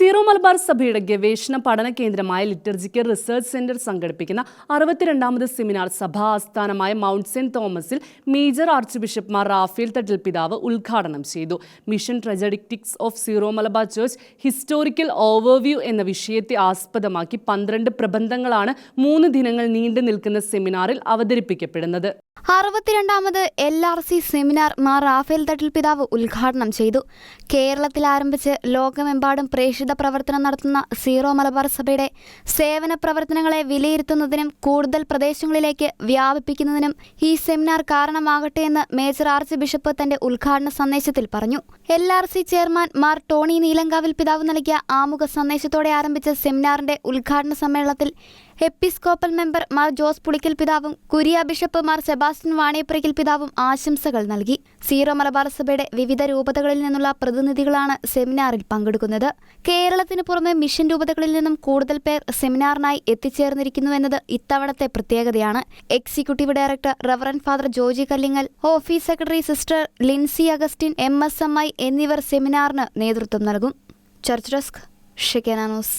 Zero Malabar സഭയുടെ ഗവേഷണ പഠന കേന്ദ്രമായ ലിറ്റർജിക്കൽ റിസർച്ച് സെന്റർ സംഘടിപ്പിക്കുന്ന അറുപത്തിരണ്ടാമത് സെമിനാർ സഭാ ആസ്ഥാനമായ മൗണ്ട് സെന്റ് തോമസിൽ major archbishop Mar Rafale Thattil പിതാവ് ഉദ്ഘാടനം ചെയ്തു. Mission trajectories of Syro Malabar church historical overview എന്ന വിഷയത്തെ ആസ്പദമാക്കി പന്ത്രണ്ട് പ്രബന്ധങ്ങളാണ് മൂന്ന് ദിനങ്ങൾ നീണ്ടു നിൽക്കുന്ന സെമിനാറിൽ അവതരിപ്പിക്കപ്പെടുന്നത്. അറുപത്തിരണ്ടാമത് L R C seminar Mar Raphael Thattil പിതാവ് ഉദ്ഘാടനം ചെയ്തു. കേരളത്തിൽ ആരംഭിച്ച് ലോകമെമ്പാടും പ്രേക്ഷിത പ്രവർത്തനം നടത്തുന്ന സീറോ മലബാർ സഭയുടെ സേവന പ്രവർത്തനങ്ങളെ വിലയിരുത്തുന്നതിനും കൂടുതൽ പ്രദേശങ്ങളിലേക്ക് വ്യാപിപ്പിക്കുന്നതിനും ഈ സെമിനാർ കാരണമാകട്ടെ എന്ന് മേജർ ആർച്ച് ബിഷപ്പ് തന്റെ ഉദ്ഘാടന സന്ദേശത്തിൽ പറഞ്ഞു. L R C chairman Mar Tony Neelankavil പിതാവ് നൽകിയ ആമുഖ സന്ദേശത്തോടെ ആരംഭിച്ച സെമിനാറിന്റെ ഉദ്ഘാടന സമ്മേളനത്തിൽ എപ്പിസ്കോപ്പൽ മെമ്പർ മാർ ജോസ് പുളിക്കൽ പിതാവും കുരിയ ബിഷപ്പ് മാർ സെബാസ്റ്റ്യൻ വാണിയപ്പുറയ്ക്കൽ പിതാവും ആശംസകൾ നൽകി. സീറോ മലബാർ സഭയുടെ വിവിധ രൂപതകളിൽ നിന്നുള്ള പ്രതിനിധികളാണ് സെമിനാറിൽ പങ്കെടുക്കുന്നത്. കേരളത്തിന് പുറമെ മിഷൻ രൂപതകളിൽ നിന്നും കൂടുതൽ പേർ സെമിനാറിനായി എത്തിച്ചേർന്നിരിക്കുന്നുവെന്നത് ഇത്തവണത്തെ പ്രത്യേകതയാണ്. Executive director reverend father Joji Kallingal office secretary sister Lincy Augustine M S M I എന്നിവർ സെമിനാറിന് നേതൃത്വം നൽകും. Church desk ഷെക്കേനാനോസ്